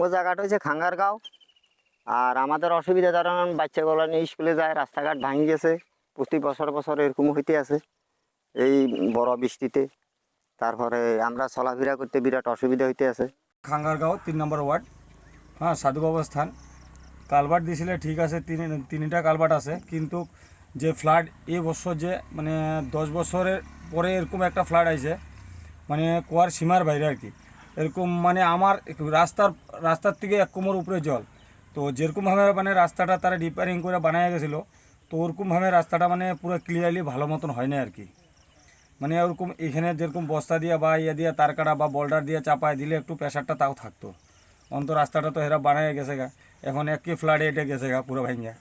আমার জায়গাটা হচ্ছে খাঙ্গারগাঁও। আর আমাদের অসুবিধা ধরেন বাচ্চাগুলো নিয়ে স্কুলে যায়, রাস্তাঘাট ভাঙি গেছে, প্রতি বছর বছর এরকম হইতে আছে, এই বড় বৃষ্টিতে। তারপরে আমরা চলাফেরা করতে বিরাট অসুবিধা হইতে আছে। খাঙ্গারগাঁও, তিন নম্বর ওয়ার্ড। হ্যাঁ সাধুবাবা স্থান কালভার্ট দিছিলে, ঠিক আছে, তিন, তিনটা কালভার্ট আছে, কিন্তু যে ফ্লাড এ বছর যে মানে দশ বছরের পরে এরকম একটা ফ্লাড আইছে মানে কুয়ার সীমার বাইরে আর কি। এরকম মানে আমার, রাস্তার রাস্তার থেকে এক কোমর উপরে জল। তো যেরকমভাবে মানে রাস্তাটা তারা রিপেয়ারিং করে বানায় গেছিল, তো ওরকমভাবে রাস্তাটা মানে পুরো ক্লিয়ারলি ভালো মতন হয় না আর কি। মানে ওরকম এখানে যেরকম বস্তা দিয়ে বা ইয়ে দিয়ে তার কাটা বা বোল্ডার দিয়ে চাপায় দিলে একটু প্রেশারটা তাও থাকতো। অন্ত রাস্তাটা তো হেরা বানায় গেছে গা। এখন একই ফ্লাডে এটা গেছে গা পুরো ভাঙ্গা।